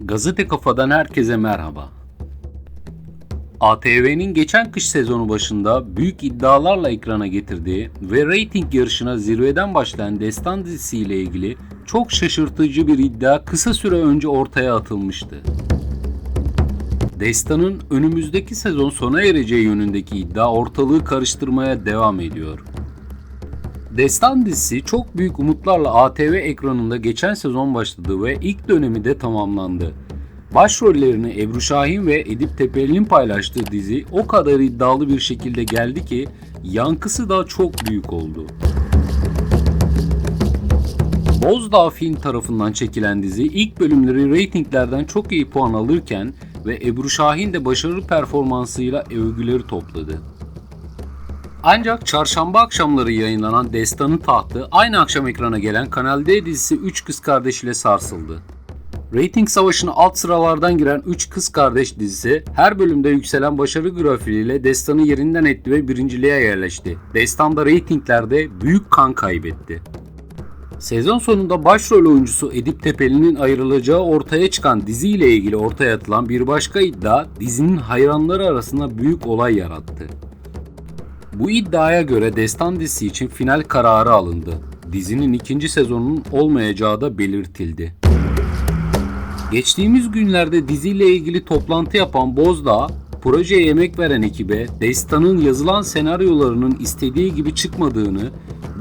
Gazete Kafa'dan herkese merhaba. ATV'nin geçen kış sezonu başında büyük iddialarla ekrana getirdiği ve reyting yarışına zirveden başlayan Destan dizisiyle ilgili çok şaşırtıcı bir iddia kısa süre önce ortaya atılmıştı. Destan'ın önümüzdeki sezon sona ereceği yönündeki iddia ortalığı karıştırmaya devam ediyor. Destan dizisi çok büyük umutlarla ATV ekranında geçen sezon başladı ve ilk dönemi de tamamlandı. Başrollerini Ebru Şahin ve Edip Tepeli'nin paylaştığı dizi o kadar iddialı bir şekilde geldi ki yankısı da çok büyük oldu. Bozdağ Film tarafından çekilen dizi ilk bölümleri reytinglerden çok iyi puan alırken ve Ebru Şahin de başarılı performansıyla övgüleri topladı. Ancak çarşamba akşamları yayınlanan Destan'ın Tahtı aynı akşam ekrana gelen Kanal D dizisi 3 Kız Kardeş ile sarsıldı. Rating savaşına alt sıralardan giren 3 Kız Kardeş dizisi her bölümde yükselen başarı grafiğiyle Destan'ı yerinden etti ve birinciliğe yerleşti. Destan da reytinglerde büyük kan kaybetti. Sezon sonunda başrol oyuncusu Edip Tepeli'nin ayrılacağı ortaya çıkan diziyle ilgili ortaya atılan bir başka iddia dizinin hayranları arasında büyük olay yarattı. Bu iddiaya göre Destan dizisi için final kararı alındı. Dizinin ikinci sezonunun olmayacağı da belirtildi. Geçtiğimiz günlerde diziyle ilgili toplantı yapan Bozdağ, projeye emek veren ekibe Destan'ın yazılan senaryolarının istediği gibi çıkmadığını,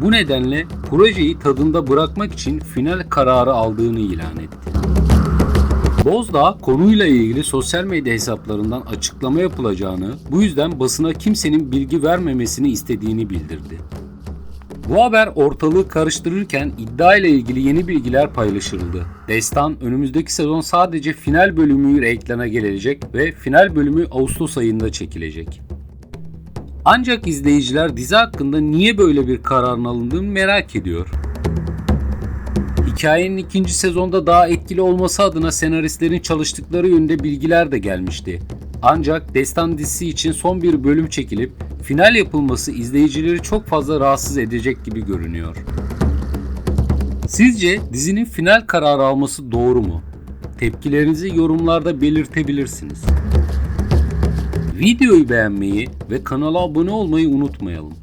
bu nedenle projeyi tadında bırakmak için final kararı aldığını ilan etti. Bozdağ konuyla ilgili sosyal medya hesaplarından açıklama yapılacağını, bu yüzden basına kimsenin bilgi vermemesini istediğini bildirdi. Bu haber ortalığı karıştırırken iddia ile ilgili yeni bilgiler paylaşıldı. Destan önümüzdeki sezon sadece final bölümüyle ekrana gelecek ve final bölümü Ağustos ayında çekilecek. Ancak izleyiciler dizi hakkında niye böyle bir kararın alındığını merak ediyor. Hikayenin ikinci sezonda daha etkili olması adına senaristlerin çalıştıkları yönde bilgiler de gelmişti. Ancak Destan dizisi için son bir bölüm çekilip final yapılması izleyicileri çok fazla rahatsız edecek gibi görünüyor. Sizce dizinin final kararı alması doğru mu? Tepkilerinizi yorumlarda belirtebilirsiniz. Videoyu beğenmeyi ve kanala abone olmayı unutmayalım.